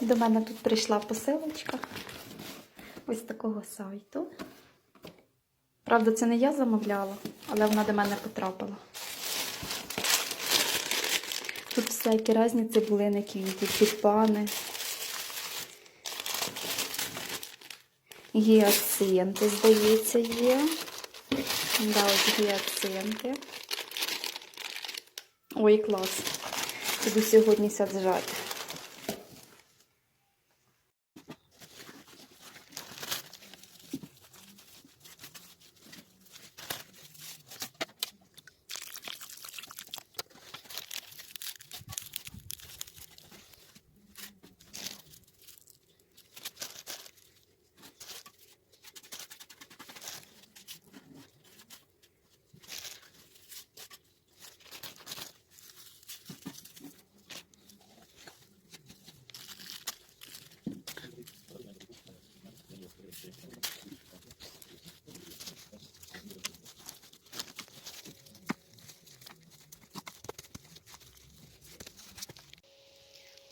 До мене тут прийшла посилочка ось такого сайту. Правда, це не я замовляла, але вона до мене потрапила. Тут всякі різні цибулини, квіти, тюльпани. Гіацинти, здається, є. Да, ось гіацинти. Ой, клас. Буду сьогодні саджати.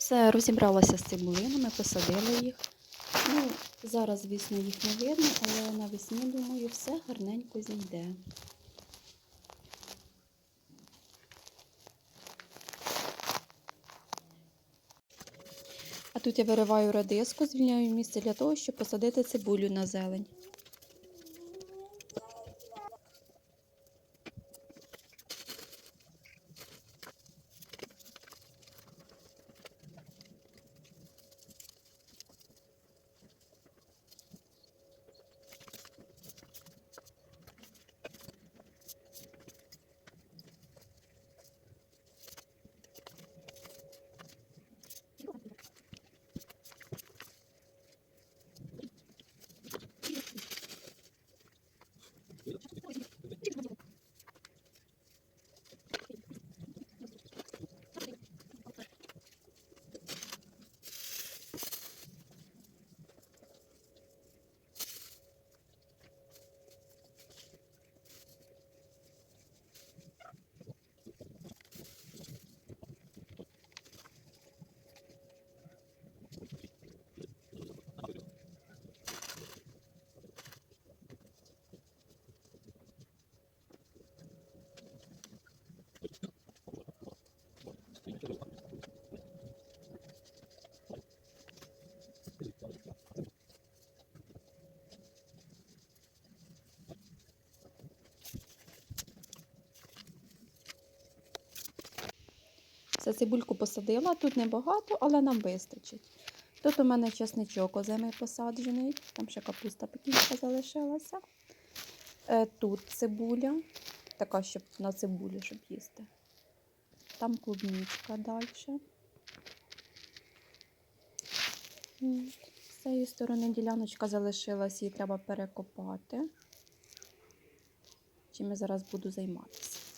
Все, розібралася з цибулинами, посадила їх. Ну, зараз, звісно, їх не видно, але навесні, думаю, все гарненько зійде. А тут я вириваю радиску, звільняю місце для того, щоб посадити цибулю на зелень. Все, цибульку посадила, тут небагато, але нам вистачить. Тут у мене чесничок озимий посаджений, там ще капуста пекінська залишилася. Е, Тут цибуля, така, щоб на цибулі, щоб їсти. Там клубничка далі. З цієї сторони діляночка залишилась, її треба перекопати. Чим я зараз буду займатися.